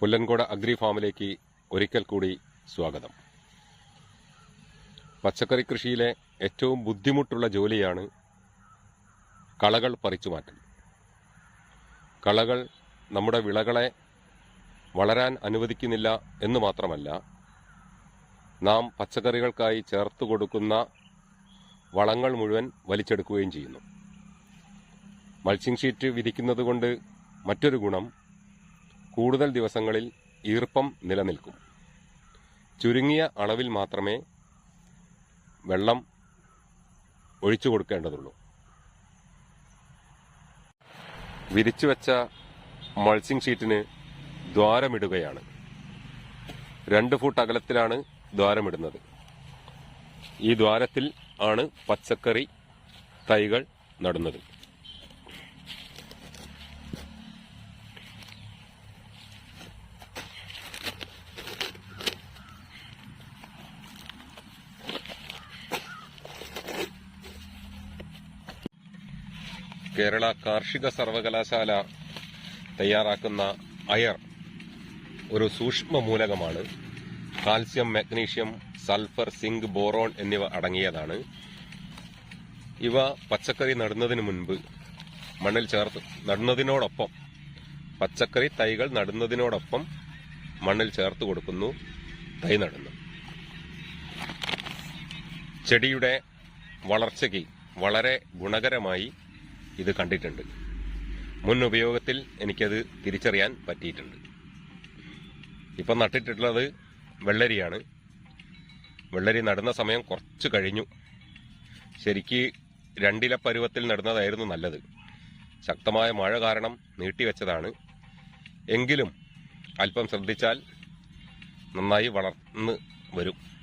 പുല്ലൻകോട് agri ഫാമിലേക്ക് ഒരിക്കൽ കൂടി സ്വാഗതം. പച്ചക്കറി കൃഷിയിലെ ഏറ്റവും ബുദ്ധിമുട്ടുള്ള ജോലിയാണ് കളകൾ പറിച്ചു മാറ്റൽ. കളകൾ നമ്മുടെ വിളകളെ വളരാൻ അനുവദിക്കുന്നില്ല എന്ന് മാത്രമല്ല നാം പച്ചക്കറികൾക്കായി ചേർത്ത് കൊടുക്കുന്ന വളങ്ങൾ മുഴുവൻ വലിച്ചെടുക്കുകയും ചെയ്യുന്നു. മൾച്ചിങ് ഷീറ്റ് വിധിക്കുന്നത് കൊണ്ട് മറ്റൊരു ഗുണം കൂടുതൽ ദിവസങ്ങളിൽ ഈർപ്പം നിലനിൽക്കും. ചുരുങ്ങിയ അളവിൽ മാത്രമേ വെള്ളം ഒഴിച്ചു കൊടുക്കേണ്ടതുള്ളൂ. വിരിച്ചു വെച്ച മൾസിംഗ് ഷീറ്റിന് ദ്വാരമിടുകയാണ്. രണ്ട് ഫുട്ട് അകലത്തിലാണ് ദ്വാരമിടുന്നത്. ഈ ദ്വാരത്തിൽ ആണ് പച്ചക്കറി തൈകൾ നടുന്നത്. കേരള കാർഷിക സർവകലാശാല തയ്യാറാക്കുന്ന അയർ ഒരു സൂക്ഷ്മ മൂലകമാണ് calcium magnesium sulphur zinc boron എന്നിവ അടങ്ങിയതാണ്. ഇവ പച്ചക്കറി നടുന്നതിന് മുൻപ് മണ്ണിൽ ചേർത്ത് നടുന്നതിനോടൊപ്പം പച്ചക്കറി തൈകൾ നടുന്നതിനോടൊപ്പം മണ്ണിൽ ചേർത്ത് കൊടുക്കുന്നു തൈ നടുന്നു. ചെടിയുടെ വളർച്ചയ്ക്ക് വളരെ ഗുണകരമായി ഇത് കണ്ടിട്ടുണ്ട്. മുൻ ഉപയോഗത്തിൽ എനിക്കത് തിരിച്ചറിയാൻ പറ്റിയിട്ടുണ്ട്. ഇപ്പം നട്ടിട്ടുള്ളത് വെള്ളരിയാണ്. വെള്ളരി നടുന്ന സമയം കുറച്ച് കഴിഞ്ഞു. ശരിക്ക് രണ്ടില പരുവത്തിൽ നടുന്നതായിരുന്നു നല്ലത്. ശക്തമായ മഴ കാരണം നീട്ടിവെച്ചതാണ് എങ്കിലും അല്പം ശ്രദ്ധിച്ചാൽ നന്നായി വളർന്ന് വരും.